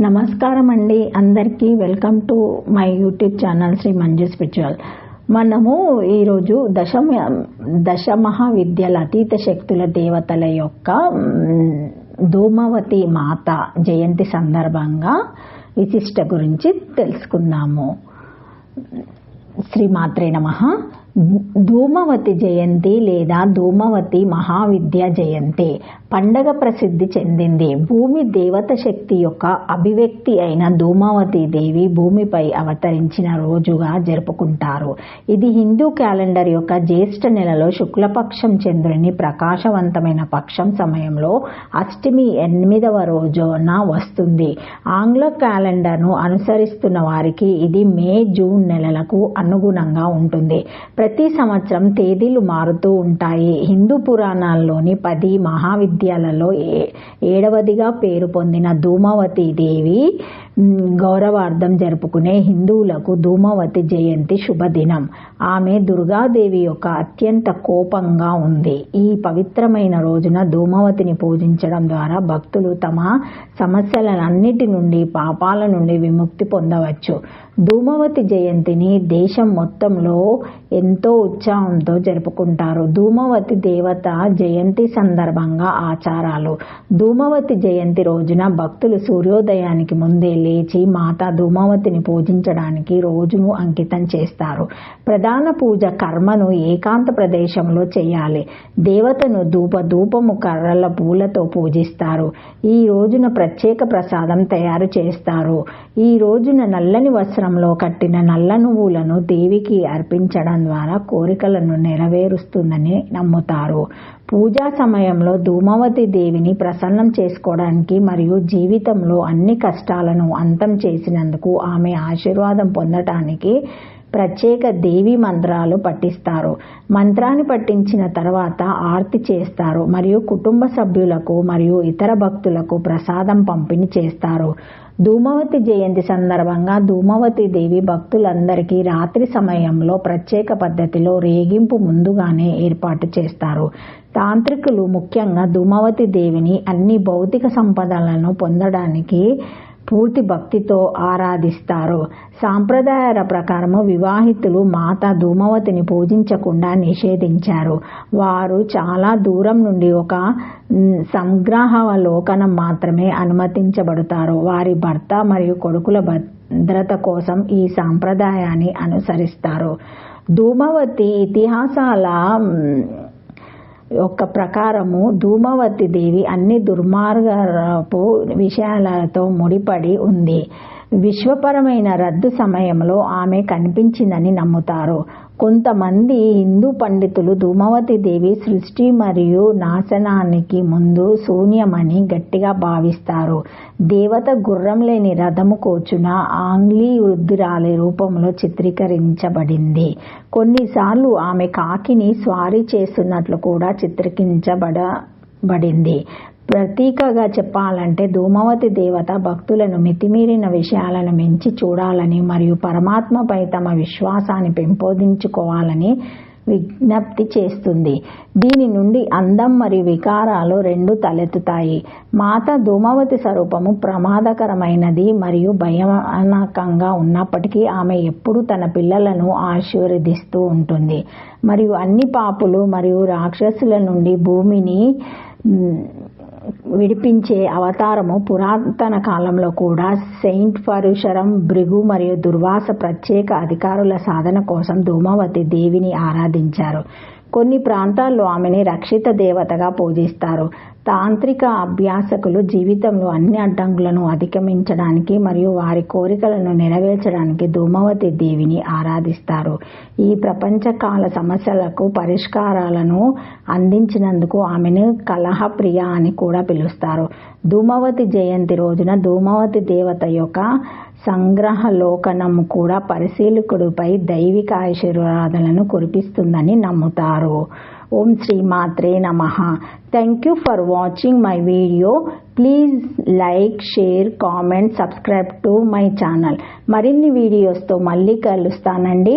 నమస్కారం అండి అందరికీ welcome to my YouTube channel Shri Manju spiritual. మనము ఈరోజు దశమ దశ మహావిద్యల అతీత శక్తుల దేవతల యొక్క ధూమవతి మాత జయంతి సందర్భంగా విశిష్ట గురించి తెలుసుకుందాము. శ్రీమాత్రే నమ. ధూమవతి జయంతి లేదా ధూమవతి మహావిద్య జయంతి. పండగ ప్రసిద్ధి చెందింది. భూమి దేవత శక్తి యొక్క అభివ్యక్తి అయిన ధూమావతి దేవి భూమిపై అవతరించిన రోజుగా జరుపుకుంటారు. ఇది హిందూ క్యాలెండర్ యొక్క జ్యేష్ఠ నెలలో శుక్లపక్షం చంద్రుని ప్రకాశవంతమైన పక్షం సమయంలో అష్టమి ఎనిమిదవ రోజున వస్తుంది. ఆంగ్ల క్యాలెండర్ను అనుసరిస్తున్న వారికి ఇది మే జూన్ నెలలకు అనుగుణంగా ఉంటుంది. ప్రతి సంవత్సరం తేదీలు మారుతూ ఉంటాయి. హిందూ పురాణాల్లోని పది మహావిద్యాలలో ఏ- ఏడవదిగా పేరు పొందిన ధూమావతి దేవి గౌరవార్థం జరుపుకునే హిందువులకు ధూమవతి జయంతి శుభదినం. ఆమె దుర్గాదేవి యొక్క అత్యంత కోపంగా ఉంది. ఈ పవిత్రమైన రోజున ధూమవతిని పూజించడం ద్వారా భక్తులు తమ సమస్యలన్నిటి నుండి పాపాల నుండి విముక్తి పొందవచ్చు. ధూమవతి జయంతిని దేశం మొత్తంలో ఎంతో ఉత్సాహంతో జరుపుకుంటారు. ధూమవతి దేవత జయంతి సందర్భంగా ఆచారాలు. ధూమవతి జయంతి రోజున భక్తులు సూర్యోదయానికి ముందే లేచి మాతా ధూమావతిని పూజించడానికి రోజును అంకితం చేస్తారు. ప్రధాన పూజ కర్మను ఏకాంత ప్రదేశంలో చేయాలి. దేవతను ధూప ధూపము కర్రల పూలతో పూజిస్తారు. ఈ రోజున ప్రత్యేక ప్రసాదం తయారు చేస్తారు. ఈ రోజున నల్లని వస్త్రంలో కట్టిన నల్ల నువ్వులను దేవికి అర్పించడం ద్వారా కోరికలను నెరవేరుస్తుందని నమ్ముతారు. పూజా సమయంలో ధూమవతి దేవిని ప్రసన్నం చేసుకోవడానికి మరియు జీవితంలో అన్ని కష్టాలను అంతం చేసినందుకు ఆమె ఆశీర్వాదం పొందటానికి ప్రత్యేక దేవి మంత్రాలు పఠిస్తారు. మంత్రాన్ని పఠించిన తర్వాత ఆర్తి చేస్తారు మరియు కుటుంబ సభ్యులకు మరియు ఇతర భక్తులకు ప్రసాదం పంపిణీ చేస్తారు. ధూమవతి జయంతి సందర్భంగా ధూమవతి దేవి భక్తులందరికీ రాత్రి సమయంలో ప్రత్యేక పద్ధతిలో రేగింపు ముందుగానే ఏర్పాటు చేస్తారు. తాంత్రికులు ముఖ్యంగా ధూమవతి దేవిని అన్ని భౌతిక సంపదలను పొందడానికి పూర్తి భక్తితో ఆరాధిస్తారు. సాంప్రదాయాల ప్రకారము వివాహితులు మాత ధూమవతిని పూజించకుండా నిషేధించారు. వారు చాలా దూరం నుండి ఒక మ్, సంగ్రహావలోకనం మాత్రమే అనుమతించబడతారు. వారి భర్త మరియు కొడుకుల భద్రత కోసం ఈ సాంప్రదాయాన్ని అనుసరిస్తారు. ధూమవతి ఇతిహాసాల యొక్క ప్రకారము ధూమవతి దేవి అన్ని దుర్మార్గపు విషయాలతో ముడిపడి ఉంది. విశ్వపరమైన రద్దు సమయంలో ఆమె కనిపించిందని నమ్ముతారు. కొంతమంది హిందూ పండితులు ధూమవతి దేవి సృష్టి మరియు నాశనానికి ముందు శూన్యమని గట్టిగా భావిస్తారు. దేవత గుర్రం లేని రథము కోచున ఆంగ్లీ వృద్ధురాలి రూపంలో చిత్రీకరించబడింది. కొన్నిసార్లు ఆమె కాకిని స్వారీ చేస్తున్నట్లు కూడా చిత్రీకరించబడ బడింది ప్రతీకగా చెప్పాలంటే ధూమవతి దేవత భక్తులను మితిమీరిన విషయాలను మించి చూడాలని మరియు పరమాత్మపై తమ విశ్వాసాన్ని పెంపొందించుకోవాలని విజ్ఞప్తి చేస్తుంది. దీని నుండి అందం మరియు వికారాలు రెండు తలెత్తుతాయి. మాత ధూమవతి స్వరూపము ప్రమాదకరమైనది మరియు భయానకంగా ఉన్నప్పటికీ ఆమె ఎప్పుడూ తన పిల్లలను ఆశీర్వదిస్తూ ఉంటుంది. మరియు అన్ని పాపులు మరియు రాక్షసుల నుండి భూమిని విడిపించే అవతారము పురాతన కాలంలో కూడా సెయింట్ పరుశరం భృగు మరియు దుర్వాస ప్రత్యేక అధికారుల సాధన కోసం ధూమావతి దేవిని ఆరాధించారు. కొన్ని ప్రాంతాల్లో ఆమెని రక్షిత దేవతగా పూజిస్తారు. తాంత్రిక అభ్యాసకులు జీవితంలో అన్ని అడ్డంకులను అధిగమించడానికి మరియు వారి కోరికలను నెరవేర్చడానికి ధూమవతి దేవిని ఆరాధిస్తారు. ఈ ప్రపంచకాల సమస్యలకు పరిష్కారాలను అందించినందుకు ఆమెను కలహప్రియ అని కూడా పిలుస్తారు. ధూమవతి జయంతి రోజున ధూమవతి దేవత యొక్క సంగ్రహలోకనము కూడా పరిశీలకుడిపై దైవిక ఆశీర్వాదాలను కురిపిస్తుందని నమ్ముతారు. ఓం శ్రీ మాత్రే నమ. Thank you for watching my video please like share comment subscribe to my channel మరిన్ని వీడియోస్తో మళ్ళీ కలుస్తానండి.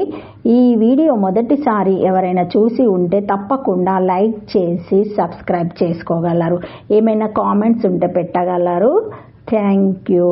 ఈ వీడియో మొదటిసారి ఎవరైనా చూసి ఉంటే తప్పకుండా లైక్ చేసి సబ్స్క్రైబ్ చేసుకోగలరు. ఏమైనా కామెంట్స్ ఉంటే పెట్టగలరు? Thank you